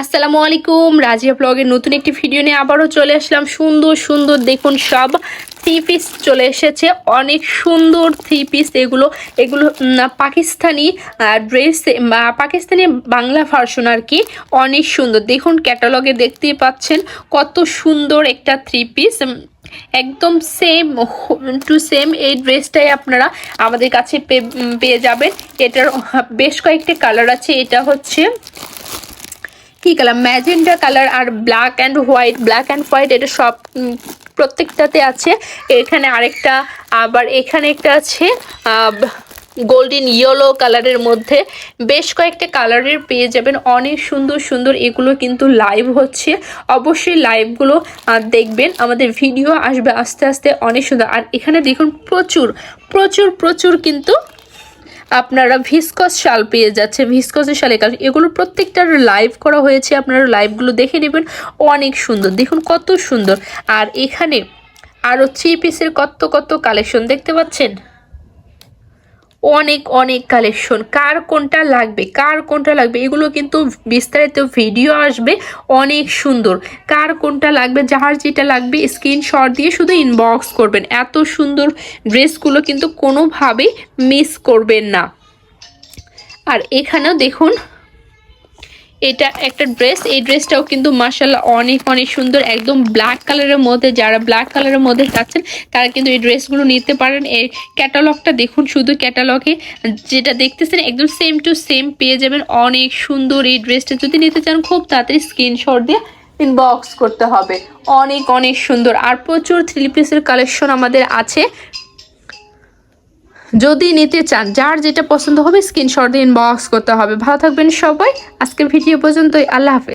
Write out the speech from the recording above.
আসসালামু আলাইকুম, রাজিয়া ব্লগের নতুন একটি ভিডিও নিয়ে আবারও চলে আসলাম। সুন্দর সুন্দর দেখুন সব থ্রি পিস চলে এসেছে। অনেক সুন্দর থ্রি পিস এগুলো এগুলো পাকিস্তানি ড্রেস পাকিস্তানি বাংলা ভার্সন আর কি। অনেক সুন্দর। দেখুন ক্যাটালগে দেখতেই পাচ্ছেন কত সুন্দর একটা থ্রি পিস একদম সেম টু সেম এই ড্রেসটাই আপনারা আমাদের কাছে পেয়ে যাবেন। এটার বেশ কয়েকটি কালার আছে। এটা হচ্ছে কি colour magenta colour R black and white black and white এটা সব প্রত্যেকটাতে আছে। এখানে আরেকটা, আবার এখানে একটা আছে গোল্ডেন ইয়েলো কালারের মধ্যে। বেশ কয়েকটা কালারের পেয়ে যাবেন। অনেক সুন্দর সুন্দর এগুলো কিন্তু লাইভ হচ্ছে। অবশ্যই লাইভগুলো দেখবেন। আমাদের ভিডিও আসবে আস্তে আস্তে অনেক সুন্দর। আর এখানে দেখুন প্রচুর প্রচুর প্রচুর কিন্তু আপনারা ভিসকস শাল পেয়ে যাচ্ছে ভিসকসের শালে কাজ। এগুলো প্রত্যেকটার লাইভ করা হয়েছে, আপনারা লাইভগুলো দেখে নেবেন। অনেক সুন্দর, দেখুন কত সুন্দর। আর এখানে আরও থ্রি পিসের কত কত কালেকশন দেখতে পাচ্ছেন? অনেক অনেক কালেকশন কার কোনটা লাগবে, কার কোনটা লাগবে, এগুলো কিন্তু বিস্তারিত ভিডিও আসবে অনেক সুন্দর। কার কোনটা লাগবে, যার যেটা লাগবে স্ক্রিনশট দিয়ে শুধু ইনবক্স করবেন। এত সুন্দর ড্রেসগুলো কিন্তু কোনোভাবেই মিস করবেন না। আর এখানেও দেখুন এটা একটা ড্রেস, এই ড্রেসটাও কিন্তু মার্শাল্লাহ অনেক অনেক সুন্দর, একদম ব্ল্যাক কালারের মধ্যে, যারা ব্ল্যাক কালারের মধ্যে চাচ্ছেন তারা কিন্তু এই ড্রেসগুলো নিতে পারেন। এই ক্যাটালগটা দেখুন, শুধু ক্যাটালগে যেটা দেখতেছেন, একদম সেম টু সেম পেয়ে যাবেন। অনেক সুন্দর এই ড্রেসটা, যদি নিতে চান, খুব তাড়াতাড়ি স্ক্রিনশট দিয়ে ইনবক্স করতে হবে। অনেক অনেক সুন্দর। আর প্রচুর থ্রি পিসের কালেকশন আমাদের আছে। যদি নিতে চান, যার যেটা পছন্দ হবে স্ক্রিনশট ইনবক্স করতে হবে। ভালো থাকবেন সবাই। আজকের ভিডিও পর্যন্তই। আল্লাহ হাফেজ।